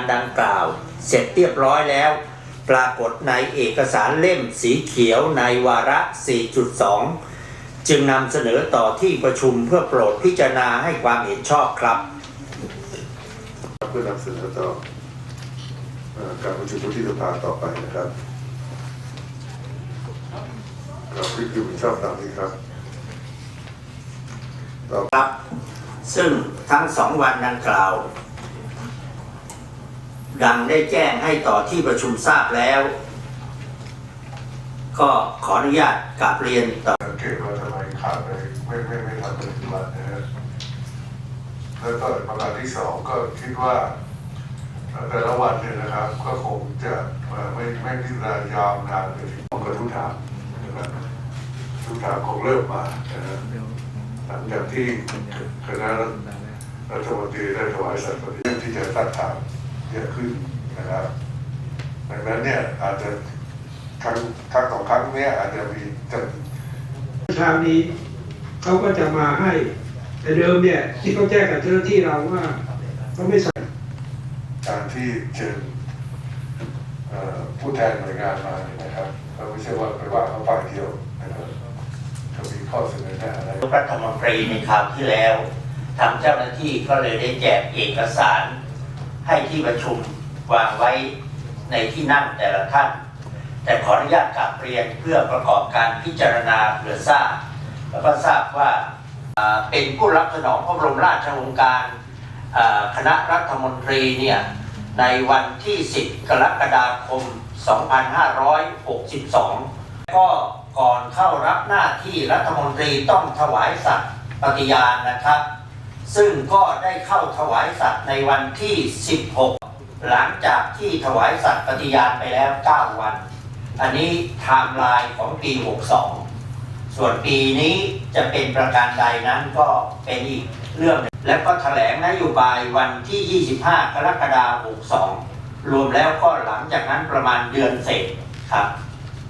านดังกล่าว เสร็จเรียบร้อยแล้ว ปรากฏในเอกสารเล่มสีเขียวในวาระ 4.2 จึงนำเสนอต่อที่ประชุมเพื่อโปรดพิจารณาให้ความเห็นชอบครับ เพื่อนำเสนอต่อเอ่อการประชุมวุฒิสภาต่อไปนะครับครับวิกฤตชอบตามนี้ครับ ครับซึ่งทั้งสองวันดังกล่าว ดังได้แจ้งให้ต่อที่ประชุมทราบแล้ว ก็ขออนุญาตกราบเรียนต่อเกตว่าทำไมขาดไปไม่ไม่ไม่ทำปฏิบัตินะฮะแล้วก็ประการที่สองก็คิดว่าแต่ละวันเนี่ยนะครับ ก็คงจะไม่ไม่พิจารณายาวนานไปถึงกระทุกถามนะครับทุกถามคงเริ่มมานะฮะหลังจากที่คณะรัฐมนตรีได้ถวายสัตย์ปฏิญาณที่จะตั้งถาม เยอะขึ้นนะครับดังนั้นเนี่ยอาจจะครั้งครั้งสองครั้งเนี้ยอาจจะมีจะเช้านี้เขาก็จะมาให้แต่เดิมเนี่ยที่เขาแจ้งกับเจ้าหน้าที่เราว่าเขาไม่ใส่การที่เชิญผู้แทนหน่วยงานมาเนี่ยนะครับเราไม่ใช่ว่าไปว่าเขาฝ่ายเดียวนะครับจะมีข้อเสนอแนะอะไรรัฐมนตรีในคราวที่แล้วทางเจ้าหน้าที่ก็เลยได้แจกเอกสาร ให้ที่ประชุมวางไว้ในที่นั่งแต่ละท่าน แต่ขออนุญาตกลับเรียนเพื่อประกอบการพิจารณาเพื่อทราบ แล้วก็ทราบว่าอ่าเป็นผู้รับสนองพระบรมราชโองการคณะรัฐมนตรีเนี่ยในวันที่ 10 กรกฎาคม 2562 ก็ก่อนเข้ารับหน้าที่รัฐมนตรีต้องถวายสัตย์ปฏิญาณนะครับ ซึ่งก็ได้เข้าถวายสัตย์ในวันที่ 16 หลังจากที่ถวายสัตย์ปฏิญาณไปแล้ว 9 วัน อันนี้ไทม์ไลน์ของปี 62 ส่วนปีนี้จะเป็นประการใดนั้นก็เป็นอีกเรื่อง และก็แถลงนโยบายวันที่ 25 กรกฎาคม 62 รวมแล้วก็หลังจากนั้นประมาณเดือนเศษครับ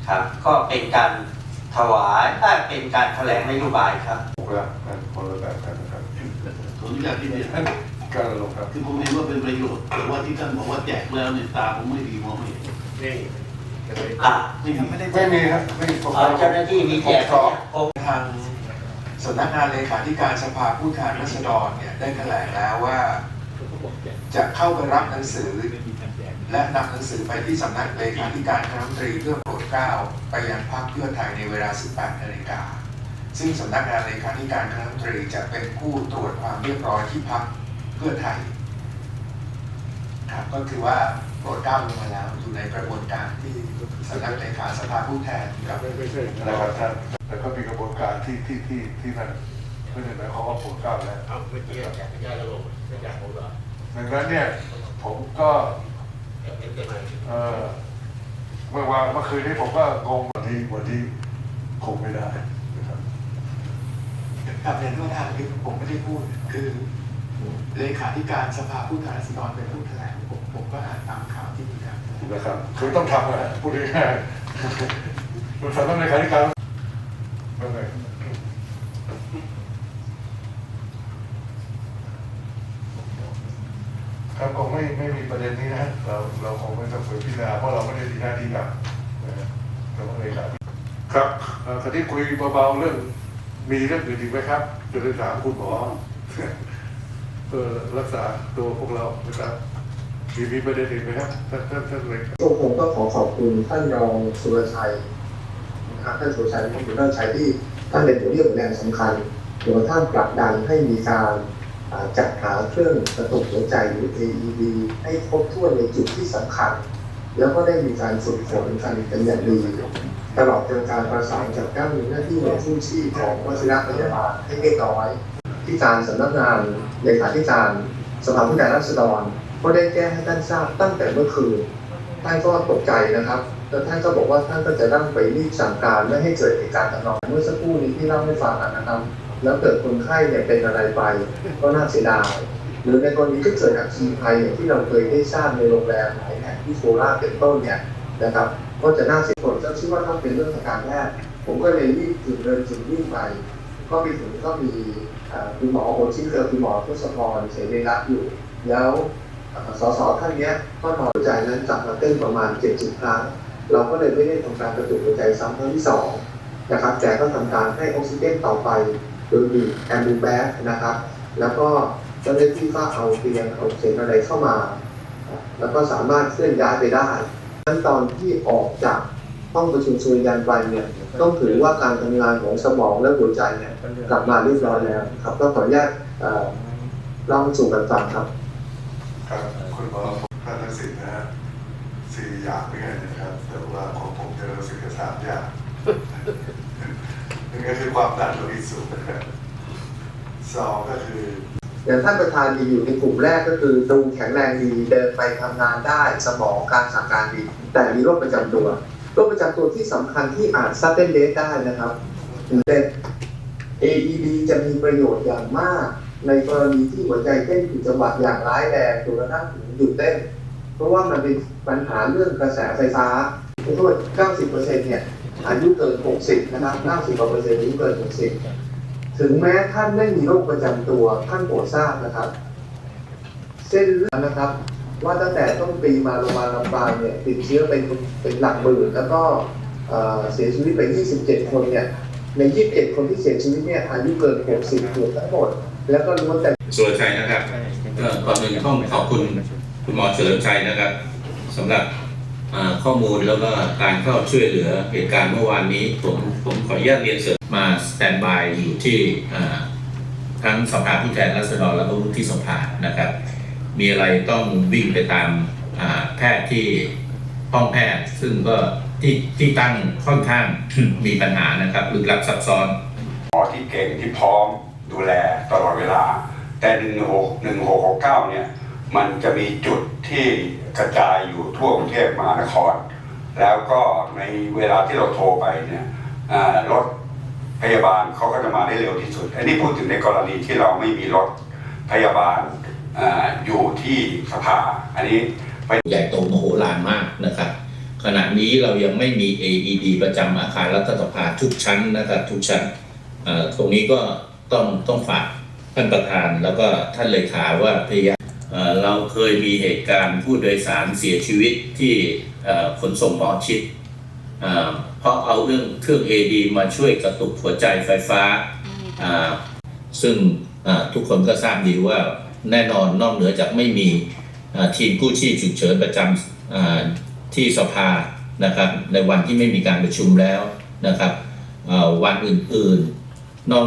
ครับก็เป็นการถวายเอ้ยเป็นการแถลงนโยบายครับแล้วนั่นคนละแบบกันนะครับ ผมอนุญาตที่เนี่ยการลงครับคือผมเห็นว่าเป็นประโยชน์ แต่ว่าที่ท่านบอกว่าแจกแล้วเนี่ยตาผมไม่ดีมองไม่เห็นอะไม่มีไม่มีครับไม่มีเอาเจ้าหน้าที่มีแจกไหมเนี่ยโอ้ทางสำนักงานเลขาธิการสภาผู้แทนราษฎรเนี่ยได้แถลงแล้วว่าจะเข้าไปรับหนังสือ และนำหนังสือไปที่สำนักเลขาธิการคณะรัฐมนตรีเพื่อโปรดเกล้าไปยังพรรคเพื่อไทยในเวลา 18นาฬิกา ซึ่งสำนักงานเลขาธิการคณะรัฐมนตรีจะเป็นผู้ตรวจความเรียบร้อยที่พรรคเพื่อไทยครับก็คือว่าโปรดเกล้าลงมาแล้วอยู่ในกระบวนการที่สำนักเลขาสภาผู้แทนกับนะครับท่านแต่ก็มีกระบวนการที่ที่ที่ที่นั่นไม่ได้หมายความว่าผมก้าวแล้วเอาเมื่อกี้แจกญาติโลกไม่แจกผมเหรอดังนั้นเนี่ยผมก็เห็นกันไหมเอ่อเมื่อวานเมื่อคืนนี้ผมก็งงวันที่วันที่คงไม่ได้นะครับ กับเรียนท่านประธานคือผมไม่ได้พูด คือเลขาธิการสภาผู้แทนราษฎรเป็นผู้แถลงผมผมก็อ่านตามข่าวที่มีการนะครับคือต้องทำนะพูดง่ายๆมันทำต้องในการที่การว่าไงครับคงไม่ไม่มีประเด็นนี้นะเราเราคงไม่ต้องไปพิจารณาเพราะเราไม่ได้มีหน้าที่หลักนะฮะเราไม่ได้ครับครับเอ่อคราวนี้คุยเบาๆเรื่อง มีเรื่องอื่นอีกไหมครับจะได้ถามคุณหมอเพื่อรักษาตัวพวกเรานะครับมีมีประเด็นอื่นไหมครับท่านท่านท่านเลยก็ผมก็ขอขอบคุณท่านรองสุรชัยนะครับท่านสุรชัยท่านสุรชัยที่ท่านเป็นตัวเรียกแรงสำคัญจนกระทั่งผลักดันให้มีการจัดหาเครื่องกระตุกหัวใจหรือ AED ให้ครบถ้วนในจุดที่สำคัญ แล้วก็ได้มีการฝึกฝนกันเป็นอย่างดี ตลอดจนการประสานจัดการหน้าที่หน่วยกู้ชีพของวชิระพยาบาลให้เรียบร้อย ที่การสำนักงานเลขาธิการสภาผู้แทนราษฎรก็ได้แจ้งให้ท่านทราบตั้งแต่เมื่อคืนท่านก็ตกใจนะครับแล้วท่านก็บอกว่าท่านก็จะนั่งไปรีบสั่งการไม่ให้เกิดเหตุการณ์ทำนองเมื่อสักครู่นี้ที่เล่าให้ฟังนะครับแล้วเกิดคนไข้เนี่ยเป็นอะไรไป ก็น่าเสียดายหรือในกรณีที่เกิดอัคคีภัยอย่างที่เราเคยได้ทราบในโรงแรมหลายแห่งที่โคราชเป็นต้นเนี่ยนะครับ ก็จะน่าเสียผลก็ชื่อว่าต้องเป็นเรื่องทางการแพทย์ผมก็เลยรีบถึงเดินถึงวิ่งไป ก็ไปถึงก็มีคุณหมอโอชิเคือคุณหมอทศพรเสรีรัตน์อยู่ แล้วเอ่อสสท่านนี้ก็นอนหัวใจนั้นกลับมาเต้นประมาณ70ครั้ง เราก็เลยไม่ได้ทำการกระตุกหัวใจซ้ำครั้งที่สองนะครับแต่ก็ทำการให้ออกซิเจนต่อไปโดยมีแอมบูแบกนะครับ แล้วก็เจ้าหน้าที่ก็เอาเตียงเอาเศษอะไรเข้ามา แล้วก็สามารถเคลื่อนย้ายไปได้ ขั้นตอนที่ออกจากห้องประชุมสุริยันไปเนี่ยต้องถือว่าการทำงานของสมองและหัวใจเนี่ยกลับมาเรียบร้อยแล้วครับก็ขออนุญาตเอ่อเล่าสู่กันฟังครับครับคุณหมอท่านทักษิณนะฮะสี่อย่างด้วยกันนะครับแต่ว่าของผมจะรู้สึกจะสามอย่างหนึ่งก็คือความดันโลหิตสูงนะครับสองก็คือ อย่างท่านประธานมีอยู่ในกลุ่มแรกก็คือดูแข็งแรงดีเดินไปทำงานได้สมองการสั่งการดี แต่มีโรคประจำตัวโรคประจำตัวที่สำคัญที่อาจซัดเต้นเลสได้นะครับเป็น AED จะมีประโยชน์อย่างมาก ในกรณีที่หัวใจเต้นผิดจังหวะอย่างร้ายแรงจนกระทั่งถึงหยุดเต้น เพราะว่ามันเป็นปัญหาเรื่องกระแสไฟฟ้าขอโทษ90%เนี่ยอายุเกิน 60 นะครับ90%อายุเกิน 60 ถึงแม้ท่านไม่มีโรคประจำตัวท่านโปรดทราบนะครับ เส้นเลือดนะครับ ว่าตั้งแต่ต้นปีมาโรงพยาบาลลำปางเนี่ยติดเชื้อเป็นเป็นหลักหมื่นแล้วก็เสียชีวิตไป 27 คนเนี่ยใน21คนที่เสียชีวิตเนี่ยอายุเกิน 60เกือบทั้งหมด แล้วก็ล้วนแต่สุรชัยนะครับก็ก่อนอื่นต้องขอบคุณคุณหมอเฉลิมชัยนะครับสำหรับข้อมูลแล้วก็การเข้าช่วยเหลือเหตุการณ์เมื่อวานนี้ ผมผมขออนุญาตเรียนเสริม มาสแตนบายอยู่ที่ทั้งสภาผู้แทนราษฎรแล้วก็วุฒิสภานะครับ มีอะไรต้องวิ่งไปตามาแพทย์ที่ห้องแพทย์ ซึ่งก็ที่ที่ตั้งค่อนข้างมีปัญหานะครับลึกลับซับซ้อนหมอที่เก่งที่พร้อมดูแลตลอดเวลา แต่1 6 1 6 6 9เนี่ยมันจะมีจุดที่กระจายอยู่ทั่วกรุงเทพมหานคร แล้วก็ในเวลาที่เราโทรไปเนี่ยรถ พยาบาลเขาก็จะมาได้เร็วที่สุด อันนี้พูดถึงในกรณีที่เราไม่มีรถพยาบาลออยู่ที่สภา อันนี้ใหญ่โตมโหฬารมากนะครับ ขณะนี้เรายังไม่มี AED ประจำอาคารรัฐสภาทุกชั้นนะครับทุกชั้นตรงนี้ก็ต้องต้องฝากท่านประธานแล้วก็ท่านเลขาว่าพยายามเราเคยมีเหตุการณ์ผู้โดยสารเสียชีวิตที่ขนส่งหมอชิด เอ่อเพราะเอาเรื่องเครื่อง AED มาช่วยกระตุกหัวใจไฟฟ้าอ่าซึ่งอ่าทุกคนก็ทราบดีว่าแน่นอนนอกเหนือจากไม่มีอ่าทีมกู้ชีพฉุกเฉินประจำอ่าที่สภานะครับในวันที่ไม่มีการประชุมแล้วนะครับอ่าวันอื่นๆนอก